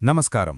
నమస్కారం.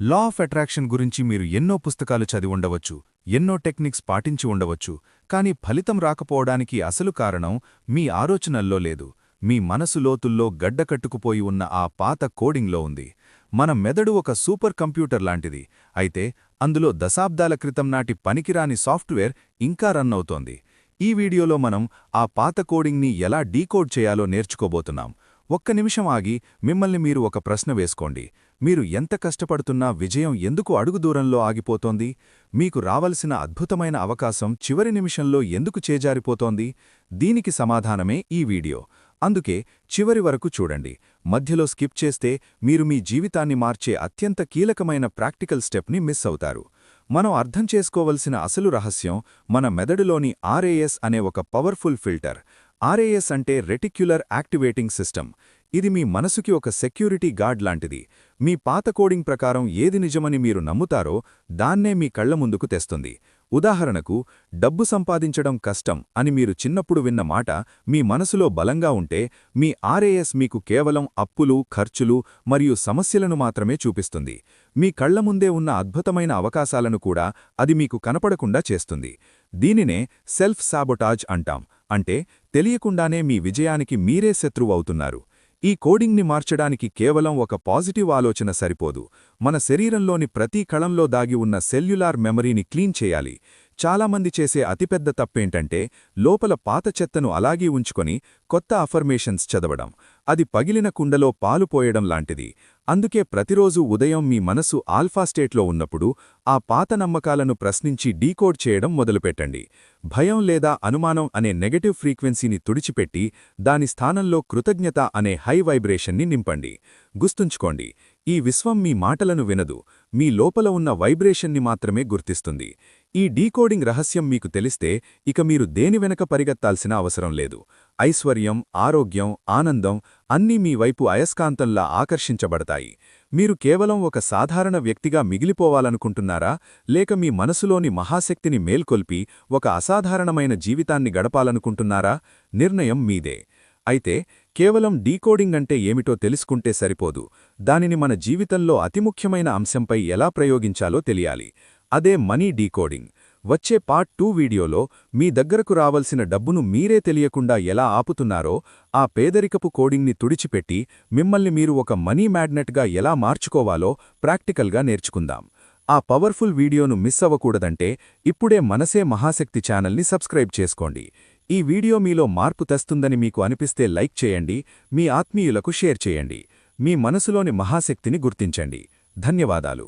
Law of attraction గురించి మీరు ఎన్నో పుస్తకాలు చదివి ఉండవచ్చు ఎన్నో టెక్నిక్స్ పాటించి ఉండవచ్చు కానీ ఫలితం రాకపోవడానికి అసలు కారణం మీ ఆలోచనల్లో లేదు. మీ మనసు లోతుల్లో గడ్డకట్టుకుపోయి ఉన్న ఆ పాత కోడింగ్లో ఉంది. మన మెదడు ఒక సూపర్ కంప్యూటర్ లాంటిది. అయితే అందులో దశాబ్దాల క్రితం నాటి పనికిరాని సాఫ్ట్వేర్ ఇంకా రన్ అవుతోంది. ఈ వీడియోలో మనం ఆ పాత కోడింగ్ని ఎలా డీకోడ్ చేయాలో నేర్చుకోబోతున్నాం. ఒక్క నిమిషం ఆగి మిమ్మల్ని మీరు ఒక ప్రశ్న వేసుకోండి. మీరు ఎంత కష్టపడుతున్నా విజయం ఎందుకు అడుగు దూరంలో ఆగిపోతోంది? మీకు రావలసిన అద్భుతమైన అవకాశం చివరి నిమిషంలో ఎందుకు చేజారిపోతోంది? దీనికి సమాధానమే ఈ వీడియో. అందుకే చివరి వరకు చూడండి. మధ్యలో స్కిప్ చేస్తే మీరు మీ జీవితాన్ని మార్చే అత్యంత కీలకమైన ప్రాక్టికల్ స్టెప్ని మిస్ అవుతారు. మనం అర్థం చేసుకోవలసిన అసలు రహస్యం మన మెదడులోని ఆర్ఏఎస్ అనే ఒక పవర్ఫుల్ ఫిల్టర్. ఆర్ఏఎస్ అంటే రెటిక్యులర్ యాక్టివేటింగ్ సిస్టమ్. ఇది మీ మనసుకి ఒక సెక్యూరిటీ గార్డ్ లాంటిది. మీ పాత కోడింగ్ ప్రకారం ఏది నిజమని మీరు నమ్ముతారో దాన్నే మీ కళ్ళ ముందుకు తెస్తుంది. ఉదాహరణకు డబ్బు సంపాదించడం కష్టం అని మీరు చిన్నప్పుడు విన్న మాట మీ మనసులో బలంగా ఉంటే మీ ఆర్ఏఎస్ మీకు కేవలం అప్పులు ఖర్చులు మరియు సమస్యలను మాత్రమే చూపిస్తుంది. మీ కళ్ళ ముందే ఉన్న అద్భుతమైన అవకాశాలను కూడా అది మీకు కనపడకుండా చేస్తుంది. దీనినే సెల్ఫ్ సాబొటాజ్ అంటాం. అంటే తెలియకుండానే మీ విజయానికి మీరే శత్రువు అవుతున్నారు ఈ కోడింగ్ని మార్చడానికి కేవలం ఒక పాజిటివ్ ఆలోచన సరిపోదు. మన శరీరంలోని ప్రతి కళంలో దాగి ఉన్న సెల్యులార్ మెమరీని క్లీన్ చేయాలి. చాలామంది చేసే అతిపెద్ద తప్పేంటంటే లోపల పాత చెత్తను అలాగే ఉంచుకొని కొత్త అఫర్మేషన్స్ చదవడం. అది పగిలిన కుండలో పాలు పోయడం లాంటిది. అందుకే ప్రతిరోజు ఉదయం మీ మనసు ఆల్ఫా స్టేట్లో ఉన్నప్పుడు ఆ పాత నమ్మకాలను ప్రశ్నించి డీకోడ్ చేయడం మొదలుపెట్టండి. భయం లేదా అనుమానం అనే నెగటివ్ ఫ్రీక్వెన్సీని తుడిచిపెట్టి దాని స్థానంలో కృతజ్ఞత అనే హై వైబ్రేషన్ని నింపండి. గుర్తుంచుకోండి ఈ విశ్వం మీ మాటలను వినదు మీ లోపల ఉన్న వైబ్రేషన్ని మాత్రమే గుర్తిస్తుంది. ఈ డీకోడింగ్ రహస్యం మీకు తెలిస్తే ఇక మీరు దేని వెనక పరిగెత్తాల్సిన అవసరం లేదు. ఐశ్వర్యం ఆరోగ్యం ఆనందం అన్నీ మీ వైపు అయస్కాంతంలా ఆకర్షించబడతాయి. మీరు కేవలం ఒక సాధారణ వ్యక్తిగా మిగిలిపోవాలనుకుంటున్నారా? లేక మీ మనసులోని మహాశక్తిని మేల్కొల్పి ఒక అసాధారణమైన జీవితాన్ని గడపాలనుకుంటున్నారా? నిర్ణయం మీదే. అయితే కేవలం డీకోడింగ్ అంటే ఏమిటో తెలుసుకుంటే సరిపోదు. దానిని మన జీవితంలో అతి ముఖ్యమైన అంశంపై ఎలా ప్రయోగించాలో తెలియాలి. అదే మనీ డీకోడింగ్. వచ్చే పార్ట్ టూ వీడియోలో మీ దగ్గరకు రావలసిన డబ్బును మీరే తెలియకుండా ఎలా ఆపుతున్నారో ఆ పేదరికపు కోడింగ్ని తుడిచిపెట్టి మిమ్మల్ని మీరు ఒక మనీ మ్యాగ్నెట్గా ఎలా మార్చుకోవాలో ప్రాక్టికల్గా నేర్చుకుందాం. ఆ పవర్ఫుల్ వీడియోను మిస్ అవ్వకూడదంటే ఇప్పుడే మనసే మహాశక్తి ఛానల్ని సబ్స్క్రైబ్ చేసుకోండి. ఈ వీడియో మీలో మార్పు తెస్తుందని మీకు అనిపిస్తే లైక్ చేయండి మీ ఆత్మీయులకు షేర్ చేయండి మీ మనసులోని మహాశక్తిని గుర్తించండి. ధన్యవాదాలు.